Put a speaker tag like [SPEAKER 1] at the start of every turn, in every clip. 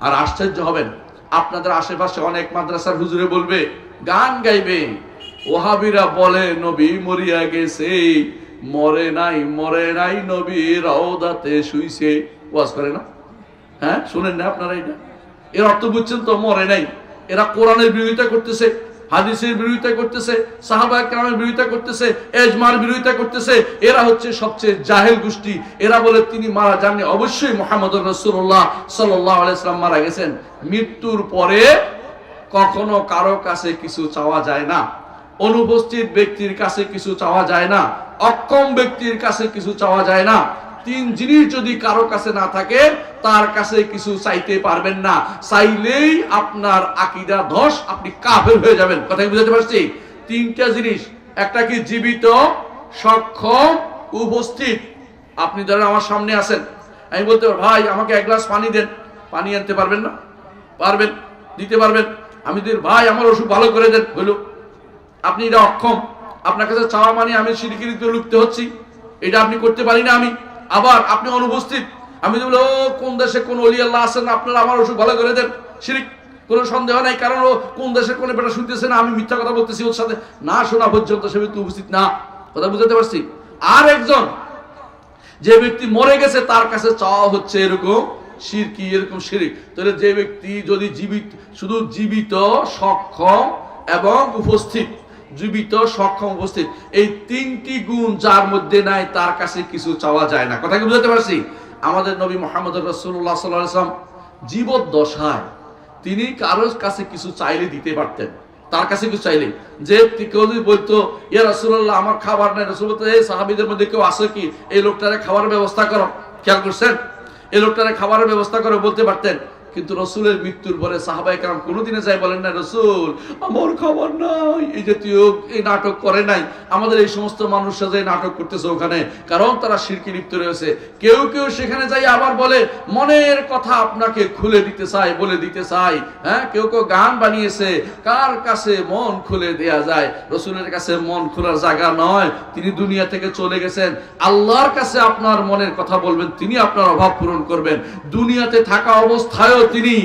[SPEAKER 1] আর আশ্চর্য হবেন, আপনাদের আশেপাশে অনেক মাদ্রাসার হুজুরে বলবে, গান গাইবে। ওহাবিরা বলে, নবী মরিয়া গেছে, মরে নাই মরে নাই, নবী রওদাতে শুইছে। ওয়াজ করে না? হ্যাঁ শুনেন না আপনারা এটা? এর অর্থ বুঝছেন তো, মরে নাই। এরা কোরআনের বিরোধিতা করতেছে। হাদিসের বিরোধিতা করতেছে, সাহাবা একরামের বিরোধিতা করতেছে, এজমার বিরোধিতা করতেছে, এরা হচ্ছে সবচেয়ে জাহেল গোষ্ঠী। এরা বলে তিনি মারা যাননি। অবশ্যই মোহাম্মদ রসুল্লাহ সাল্লাহ আলাইসলাম মারা গেছেন। মৃত্যুর পরে কখনো কারও কাছে কিছু চাওয়া যায় না। অনুপস্থিত ব্যক্তির কাছে কিছু চাওয়া যায় না। অক্ষম ব্যক্তির কাছে কিছু চাওয়া যায় না। তিন জিনিস যদি কারও কাছে না থাকে তার কাছে কিছু চাইতে পারবেন না। চাইলেই আপনার আকিদা ধস আপনি কাফের হয়ে যাবেন। কথা বুঝাতে পারছি? তিনটা জিনিস। একটা কি জীবিত সক্ষম উপস্থিত? আপনি ধরেন আমার সামনে আছেন। আমি বলতে পারব, ভাই আমাকে এক গ্লাস পানি দেন। পানি আনতে পারবেন না? পারবেন দিতে পারবেন। আমি দিন ভাই আমার ওষুধ ভালো করে দেন। হইল। আপনি এটা অক্ষম। আপনার কাছে চাওয়া মানে আমি সিঁড়িকিরিতে লুকতে হচ্ছি। এটা আপনি করতে পারি না আমি। আবার আপনি অনুপস্থিত। আমি বলি, ও, কোন দেশে কোন অলি আল্লাহ আছেন? আপনারা আমার ওষুধ ভালো করে দেন। শিরিক, কোনো সন্দেহ নাই। কারণ ও কোন দেশে কোন বেটা শুনতেছে না, আমি মিথ্যা কথা বলতেছি ওর সাথে। না শোনা পর্যন্ত সে ব্যক্তি উপস্থিত না। কথা বুঝতে পারছি? আর একজন, যে ব্যক্তি মরে গেছে, তার কাছে চাওয়া হচ্ছে এরকম শিরকি এরকম শিরিক। তাহলে যে ব্যক্তি যদি জীবিত, শুধু জীবিত, সক্ষম এবং উপস্থিত জীবিত, সক্ষম, উপস্থিত। এই তিনটি গুণ যার মধ্যে নাই, তার কাছে কিছু চাওয়া যায় না। কথা কি বুঝতে পারছি? আমাদের নবী মোহাম্মদ রসুল্লাহ সাল্লাম জীবদ্দশায় তিনি কারোর কাছে কিছু চাইলে দিতে পারতেন। তার কাছে কিছু চাইলে। যে কেউ যদি বলতো, ইয়া রসুল্লাহ আমার খাবার নাই। রসুল এই সাহাবিদের মধ্যে কেউ আছে কি? এই লোকটারে খাবার ব্যবস্থা করো। খেয়াল করছেন? এই লোকটারে খাবারের ব্যবস্থা করে বলতে পারতেন। কিন্তু রসুলের মৃত্যুর পরে সাহাবাই কালাম কোনোদিনে যাই বলেন না, রসুল, আমার খাবার নাই। এই জাতীয় এই নাটক করে নাই। আমাদের এই সমস্ত মানুষরা যে নাটক করতেছে ওখানে, কারণ তারা শিরকি লিপ্ত রয়েছে। কেউ কেউ সেখানে যাই আবার বলে, মনের কথা আপনাকে খুলে দিতে চাই, বলে দিতে চাই। হ্যাঁ কেউ কেউ গান বানিয়েছে, কার কাছে মন খুলে দেয়া যায়? রসুলের কাছে মন খোলার জায়গা নয়। তিনি দুনিয়া থেকে চলে গেছেন। আল্লাহর কাছে আপনার মনের কথা বলবেন, তিনি আপনার অভাব পূরণ করবেন। দুনিয়াতে থাকা অবস্থায়ও তিনি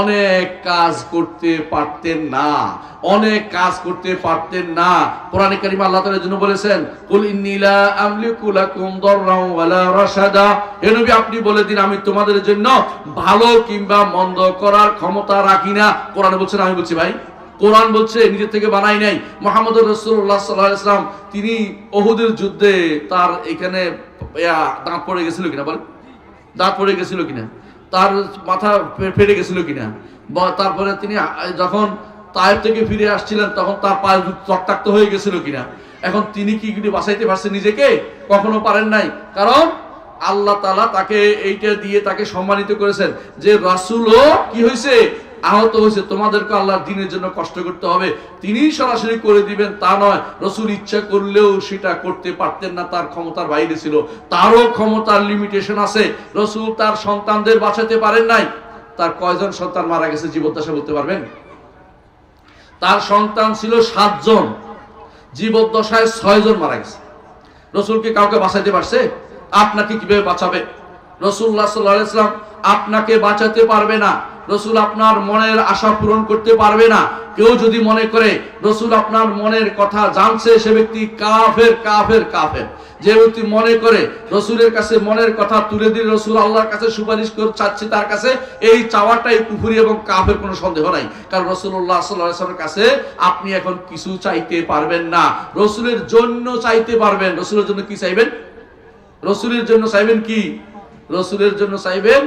[SPEAKER 1] অনেক কাজ করতে পারতেন না, অনেক কাজ করতে পারতেন না। কোরআনে কারিম আল্লাহ তাআলার জন্য বলেছেন, কুল ইন্নিলা আমলিকু লাকুম দাররাও ওয়ালা রাশাদা। আপনি বলে দিন, আমি তোমাদের জন্য ভালো কিংবা মন্দ করার ক্ষমতা রাখি না। কোরআনে বলছেন, আমি বলছি ভাই, কোরআন বলছে, নিজের থেকে বানাই নাই। মোহাম্মদ রসুল্লাহ সাল্লাহ ইসলাম তিনি ওহুদের যুদ্ধে তার এখানে দাঁত পড়ে গেছিল কিনা বল দাঁত পড়ে গেছিল কিনা? তার মাথা ফেটে গেছিল কিনা? তারপরে তিনি যখন তায়েব থেকে ফিরে আসছিলেন, তখন তার পায়ে রক্তাক্ত হয়ে গেছিল কিনা? এখন তিনি কি বাঁচাইতে পারছেন নিজেকে? কখনো পারেন নাই। কারণ আল্লাহ তালা তাকে এইটা দিয়ে তাকে সম্মানিত করেছেন যে রাসুলও কি হয়েছে আহত হয়েছে, তোমাদেরকে আল্লাহর দিনের জন্য কষ্ট করতে হবে। তিনি সরাসরি করে দিবেন, তা নয়। রসুল ইচ্ছা করলেও সেটা করতে পারতেন না, তার ক্ষমতার বাইরে ছিল। তারও ক্ষমতার লিমিটেশন আছে। রসুল তার সন্তানদের বাঁচাতে পারেন নাই। তার কয়জন সন্তান মারা গেছে জীবদ্দশা বলতে পারবেন? তার সন্তান ছিল সাতজন। জীবদ্দশায় ছয়জন মারা গেছে। রসুলকে কাউকে বাঁচাইতে পারছে? আপনাকে কীভাবে বাঁচাবে? রসুল্লাহ সাল্লাহ ইসলাম আপনাকে বাঁচাতে পারবে না। রসুল আপনার মনের আশা পূরণ করতে পারবে না। কেউ যদি মনে করে, রসুল আপনার মনের কথা জানছে, সে ব্যক্তি কাফের কাফের কাফের। যে ব্যক্তি মনে করে, রসুলের কাছে মনের কথা তুলে দিলে রসুল আল্লাহর কাছে সুপারিশ করে চাচ্ছে তার কাছে, এই চাওয়াটাই পুকুরি এবং কাফের কোনো সন্দেহ নাই। কারণ রসুল্লাহ সাল্লামের কাছে আপনি এখন কিছু চাইতে পারবেন না। রসুলের জন্য চাইতে পারবেন। রসুলের জন্য কি চাইবেন? রসুলের জন্য চাইবেন কি? রসুলের জন্য চাইবেন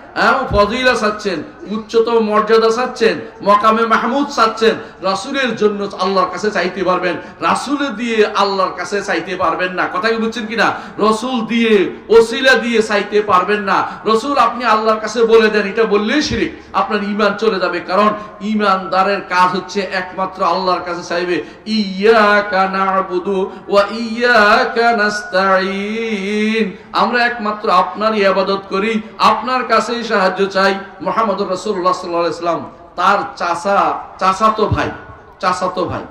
[SPEAKER 1] হ্যাঁ উচ্চতম মর্যাদা চাচ্ছেন মকামে মাহমুদ চাচ্ছেন রাসূলের জন্য আল্লাহর কাছে চাইতে পারবেন, রাসূল দিয়ে আল্লাহর কাছে চাইতে পারবেন না। কথা কি বুঝছেন কিনা? রসুল দিয়ে, ওসিলা দিয়ে চাইতে পারবেন না। রসুল আপনি আল্লাহর কাছে বলে দেন, এটা বললেই শিরিক। আপনার ইমান চলে যাবে। কারণ ইমানদারের কাজ হচ্ছে একমাত্র আল্লাহর কাছে চাইবে। ইয়া না'বুদু ওয়া ইয়াকা নাস্তাঈন। আমরা একমাত্র আপনারই ইবাদত করি, আপনার কাছেই সাহায্য চাই সাল্লাল্লাহু আলাইহি সাল্লাম। তার চাচা, চাচাতো ভাই চাচাতো ভাই।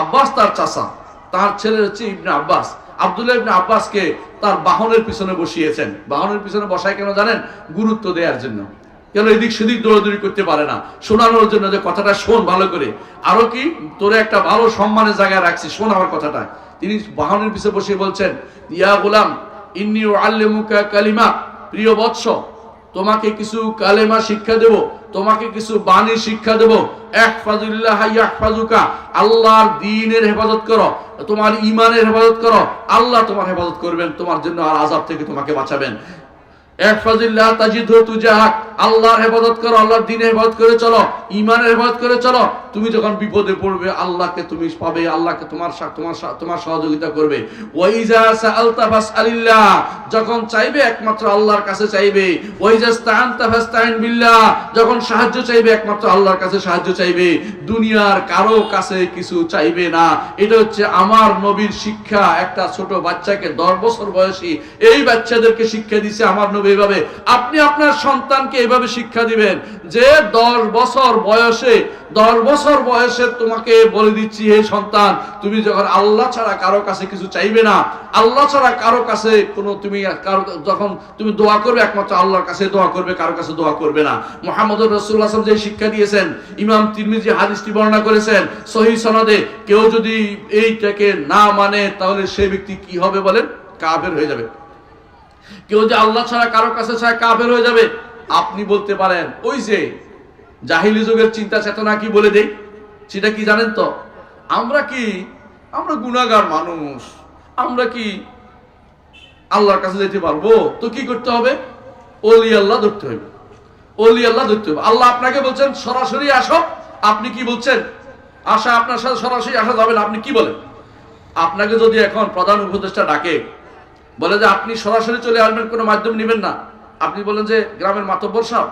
[SPEAKER 1] আব্বাস তার চাচা, তার ছেলে হচ্ছে ইবনে আব্বাস। আব্দুল্লাহ ইবনে আব্বাসকে তার বাহনের পিছনে বসিয়েছেন। বাহনের পিছনে বসায় কেন জানেন? গুরুত্ব দেওয়ার জন্য। কেন এদিক সেদিক দৌড়াদৌড়ি করতে পারে না? শোনানোর জন্য যে কথাটা শোন ভালো করে। আরও কি? তোরে একটা ভালো সম্মানের জায়গায় রাখছি, শোন আমার কথাটা। তিনি বাহনের পিছনে বসে বলছেন, ইয়া গোলাম, ইন্নি আল্লেমুকা কালিমা। প্রিয় বৎস তোমাকে কিছু কালেমা শিক্ষা দেব, তোমাকে কিছু বাণী শিক্ষা দেব। আল্লাহর দ্বীনের হেফাজত করো, তোমার ইমানের হেফাজত করো, আল্লাহ তোমার হেফাজত করবেন, তোমার জন্য আর আযাব থেকে তোমাকে বাঁচাবেন। আল্লাহর হেফাজত করো, আল্লাহর দিনের হেফাজত করে চলো ইমানের হেফাজত করে চলো। তুমি যখন বিপদে পড়বে, আল্লাহকে তুমি পাবে, আল্লাহকে তোমার তোমার সহযোগিতা করবে। যখন চাইবে একমাত্র আল্লাহর কাছে চাইবে। ইসতাআনতা ফাসতাইন বিল্লাহ, যখন সাহায্য চাইবে একমাত্র আল্লাহর কাছে সাহায্য চাইবে। দুনিয়ার কারও কাছে কিছু চাইবে না। এটা হচ্ছে আমার নবীর শিক্ষা। একটা ছোট বাচ্চাকে দশ বছর বয়সী এই বাচ্চাদেরকে শিক্ষা দিছে আমার নবী এইভাবে আপনি আপনার সন্তানকে এইভাবে শিক্ষা দিবেন যে দশ বছর বয়সে, দশ বছর বয়সে তোমাকে বলে দিচ্ছি, হে সন্তান, তুমি যখন আল্লাহ ছাড়া কারও কাছে কিছু চাইবে না, আল্লাহ ছাড়া কারও কাছে কোনো তুমি কারও যখন তুমি দোয়া করবে, একমাত্র আল্লাহর কাছে দোয়া করবে, কারও কাছে দোয়া করবে না। মোহাম্মদ রসুল্লাহ যে শিক্ষা দিয়েছেন, ইমাম তিরমিজি হাদিসটি বর্ণনা করেছেন সহি সনদে কেউ যদি এইটাকে না মানে তাহলে সে ব্যক্তি কি হবে বলেন? কাফের হয়ে যাবে। কেউ যে আল্লাহ ছাড়া, কারও কাছে ছাড়া কাফের হয়ে যাবে, আপনি বলতে পারেন, ওই যে জাহিলি যুগের চিন্তা চেতনা কি বলে দেই? সেটা কি জানেন তো? আমরা কি? আমরা গুণাগার মানুষ। আমরা কি আল্লাহর কাছে যেতে পারব। তো কি করতে হবে? ওলি আল্লাহ ধরতে হবে অলি আল্লাহ ধরতে হবে আল্লাহ আপনাকে বলছেন, সরাসরি আসো। আপনি কি বলছেন? আসা আপনার সাথে সরাসরি আসা যাবে না, আপনি কি বলেন? আপনাকে যদি এখন প্রধান উপদেষ্টা ডাকে, বলে যে আপনি সরাসরি চলে আসবেন, কোনো মাধ্যম নেবেন না। আপনি বলেন যে, গ্রামের মাতব্বর সাহেব,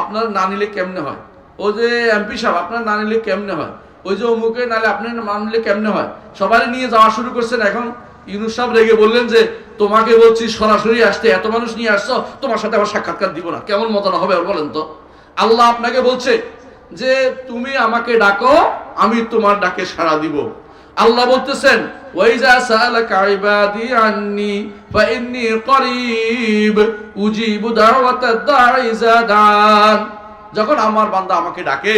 [SPEAKER 1] আপনার না নিলে কেমনে হয়? ও যে এমপি সাহেব, আপনার না নিলে কেমনে হয়? ওই যে অমুকে, নালে আপনার না নিলে কেমনে হয়? সবাই নিয়ে যাওয়া শুরু করছেন এখন। ইউনুস সাহেব রেগে বললেন যে তোমাকে বলছি, সরাসরি আসতে এত মানুষ নিয়ে আসছো, তোমার সাথে আমার সাক্ষাৎকার দিব না। কেমন মতন হবে আর বলেন তো? আল্লাহ আপনাকে বলছে যে, তুমি আমাকে ডাকো, আমি তোমার ডাকে সাড়া দিব। আল্লাহ বলতেছেন যখন আমার বান্দা আমাকে ডাকে,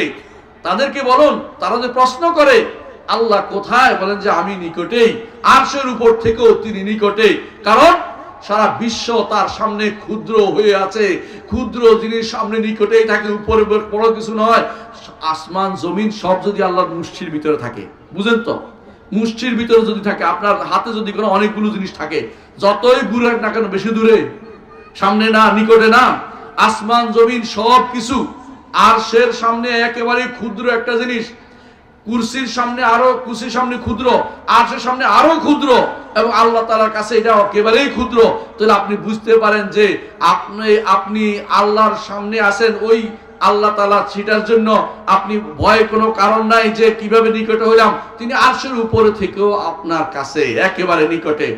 [SPEAKER 1] তাদেরকে বলুন, তারা যে প্রশ্ন করে আল্লাহ কোথায় বলেন যে আমি নিকটেই, আরশের উপর থেকেও তিনি নিকটে কারণ সারা বিশ্ব তার সামনে ক্ষুদ্র হয়ে আছে। ক্ষুদ্র জিনিস সামনে নিকটেই থাকে উপরে বড় কিছু নয়। আসমান, জমিন সব যদি আল্লাহর মুষ্টির ভিতরে থাকে। বুঝেন তো? মুষ্টির ভিতরে যদি থাকে, আপনার হাতে যদি কোনো অনেকগুলো জিনিস থাকে, যতই দূরে না কেন বেশি দূরে। সামনে না, নিকটে না। আসমান, জমিন সব কিছু আর সামনে একেবারে ক্ষুদ্র একটা জিনিস। কুরসির সামনে আরও, কুরসির সামনে ক্ষুদ্র, আরশের সামনে আরও ক্ষুদ্র, এবং আল্লাহ তালার কাছে এটা একেবারেই ক্ষুদ্র। তাহলে আপনি বুঝতে পারেন যে আপনি আপনি আল্লাহর সামনে আসেন ওই আল্লাহ তালা ছিটার জন্য আপনি ভয় কোনো কারণ নাই যে কীভাবে নিকটে হইলাম। তিনি আরশের উপরে থেকেও আপনার কাছে একেবারে নিকটে।